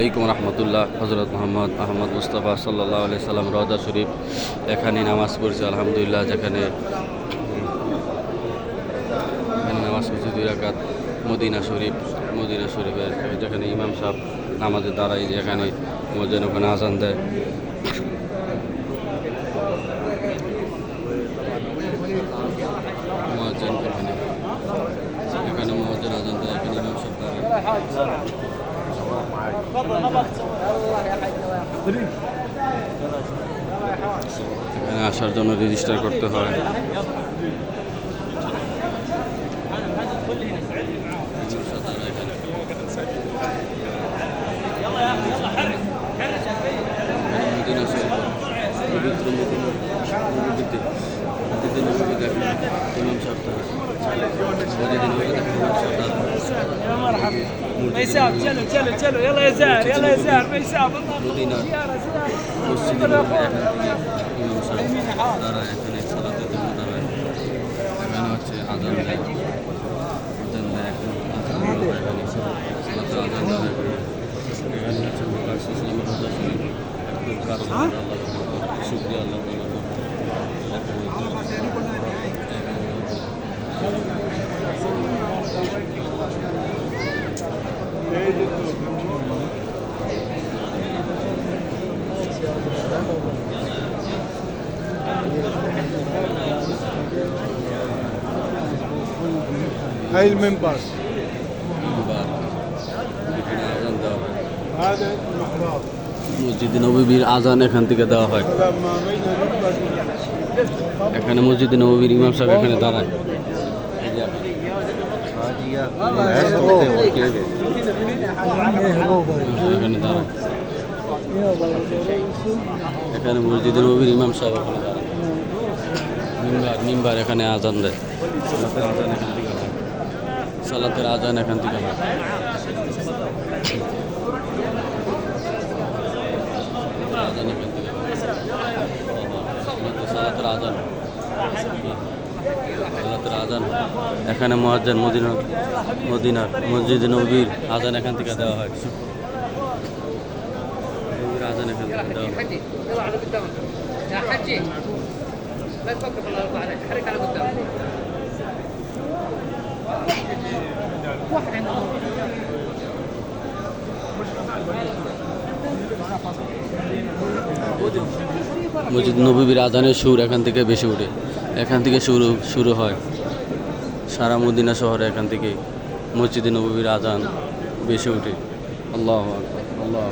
আলাইকুম রহমতুল্লাহ হজরত মোহাম্মদ আহমদ মুস্তফা সাল্লাহ আলি সাল্লাম রওদা শরীফ এখানে নামাজ পড়ছে, আলহামদুলিল্লাহ, যেখানে নামাজ পড়ছে দুই রাকাত মদিনা শরীফ, মদিনা শরীফের যেখানে ইমাম সাহেব নামাজের দ্বারাই যেখানে মসজিদ ওখানে আজান দেয় এখানে এখানে আজান দেয়, এখানে ইমাম সাহেব। এখানে আসার জন্য রেজিস্টার করতে হয় إمام شرطة يا مرحبا ميساب تلو تلو تلو يلا يا زاهر يلا يا زاهر ميساب الله زيارة زيارة يمين حاضر شكرا الله هاي المنبر এখানে আজান দেওয়া হয় هذا المحراب মসজিদে নবীর আজান এখান থেকে দেওয়া হয় هذا ما بين المنبر والمحراب. এখানে মসজিদে নবীর ইমাম সাহেব এখানে দাঁড়ায় এই যে এখানে দাঁড়ায় এখানে মসজিদে নবীর ইমাম সাহেব এখানে দাঁড়ায় মিম্বার মিম্বার এখানে আজান দেয়। সালাতের আজান এখান থেকে হয়। সালাতের আজান এখান থেকে হয়। আজান এখান থেকে সালাতের আজান। মাত্র আজান। এখানে মহাজান মদিনার মদিনার মসজিদ নবীর আজান এখান থেকে দেওয়া হয়। আজান এখান থেকে দেওয়া মসজিদ নবীর আজানের সুর এখান থেকে বেশি উঠে এখান থেকে শুরু শুরু হয়। সারা মদিনা শহরে এখান থেকে মসজিদে নবীর আজান বেশি ওঠে আল্লাহ আল্লাহ।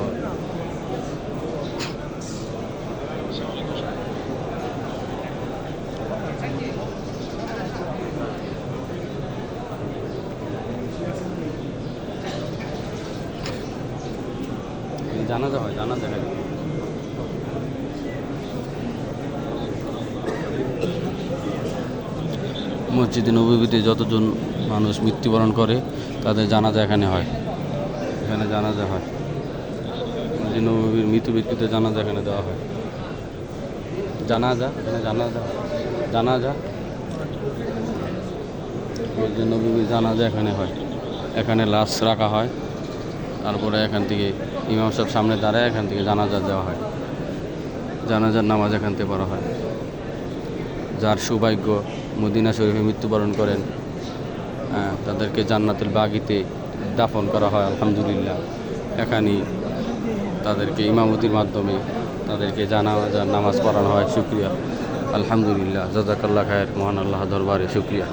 জানাজা হয় জানাজা হয়। মসজিদে নবীতে যতজন মানুষ মৃত্যুবরণ করে, তাদের জানাজা এখানে হয়। এখানে জানাজা হয়। মসজিদ নবীর মৃত ব্যক্তিদের জানাজা এখানে দেওয়া হয়। জানাজা, এখানে জানাজা জানাজা। মসজিদ নবীর জানাজা এখানে হয়। এখানে লাশ রাখা হয়। তারপরে এখান থেকে ইমাম সাহেব সামনে দাঁড়ায়, এখান থেকে জানাজা দেওয়া হয়। জানাজার নামাজ এখান থেকে পড়া হয়। যার সৌভাগ্য মদিনা শরীফে মৃত্যুবরণ করেন তাদেরকে জান্নাতুল বাগিতে দাফন করা হয়, আলহামদুলিল্লাহ। এখানে তাদেরকে ইমামতির মাধ্যমে তাদেরকে জানা, নামাজ পড়ানো হয়, শুক্রিয়া। আলহামদুলিল্লাহ। জজাকাল্লা খায়ের, মহান আল্লাহ দরবারে শুক্রিয়া।